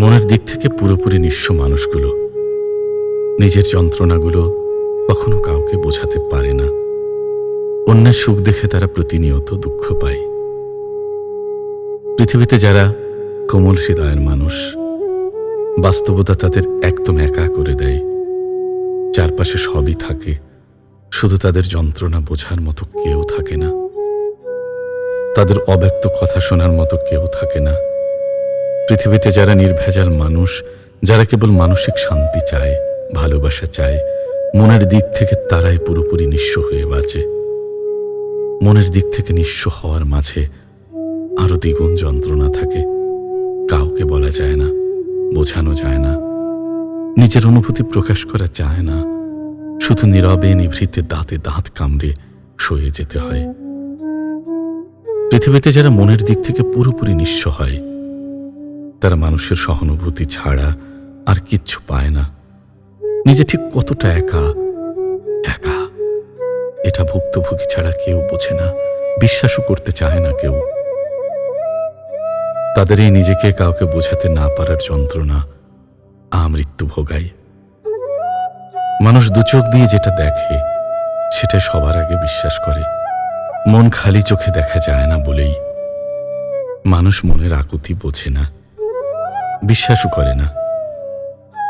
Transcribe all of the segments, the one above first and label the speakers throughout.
Speaker 1: মনের দিক থেকে পুরোপুরি নিঃস্ব মানুষগুলো। নিজের যন্ত্রণাগুলো কখনো কাউকে বোঝাতে পারে না। অন্যের সুখ দেখে তারা প্রতিনিয়ত দুঃখ পায়। পৃথিবীতে যারা কোমল হৃদয়ের মানুষ, বাস্তবতা তাদের একদম একা করে দেয়। চারপাশে সবই থাকে, শুধু তাদের যন্ত্রণা বোঝার মতো কেউ থাকে না। তাদের অব্যক্ত কথা শোনার মতো কেউ থাকে না। পৃথিবীতে যারা নির্ভেজাল মানুষ, যারা কেবল মানসিক শান্তি চায়, ভালোবাসা চায়, মনের দিক থেকে তারাই পুরোপুরি নিঃস্ব হয়ে বাঁচে। মনের দিক থেকে নিঃস্ব হওয়ার মাঝে আরও দ্বিগুণ যন্ত্রণা থাকে। কাউকে বলা যায় না, বোঝানো যায় না। নিজের অনুভূতি প্রকাশ করা যায় না। শুধু নীরবে, নিভৃতে দাঁতে দাঁত কামড়ে সয়ে যেতে হয়। পৃথিবীতে যারা মনের দিক থেকে পুরোপুরি নিঃস্ব হয় তারা মানুষের সহানুভূতি ছাড়া আর কিচ্ছু পায় না। নিজে ঠিক কতটা একা? একা। এটা ভুক্তভোগী ছাড়া কেউ বোঝে না, বিশ্বাসও করতে চায় না কেউ। তাদের এই নিজেকে কাউকে বোঝাতে না পারার যন্ত্রণা আমৃত্যু ভোগায় মানুষ দুচোখ দিয়ে যেটা দেখে সেটা সবার আগে বিশ্বাস করে। মন খালি চোখে দেখা যায় না বলেই। মানুষ মনের আকুতি বোঝে না। বিশ্বাসও করে না।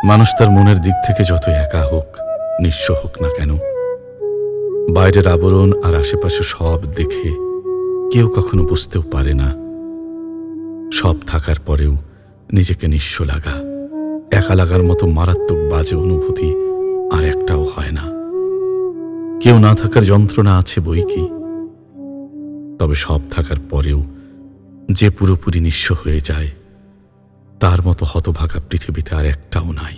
Speaker 1: মানুষ তার মনের দিক থেকে যত একা হোক, নিঃস্ব হোক না কেন, বাইরের আবরণ আর আশেপাশে সব দেখে কেউ কখনো বুঝতেও পারে না। সব থাকার পরেও নিজেকে নিঃস্ব লাগা, একা লাগার মতো মারাত্মক বাজে অনুভূতি আর একটাও হয় না। কেউ না থাকার যন্ত্রণা আছে বই কি? তবে সব থাকার পরেও যে পুরোপুরি নিঃস্ব হয়ে যায় তার মতো হতভাগা পৃথিবীতে আর একটাও নাই।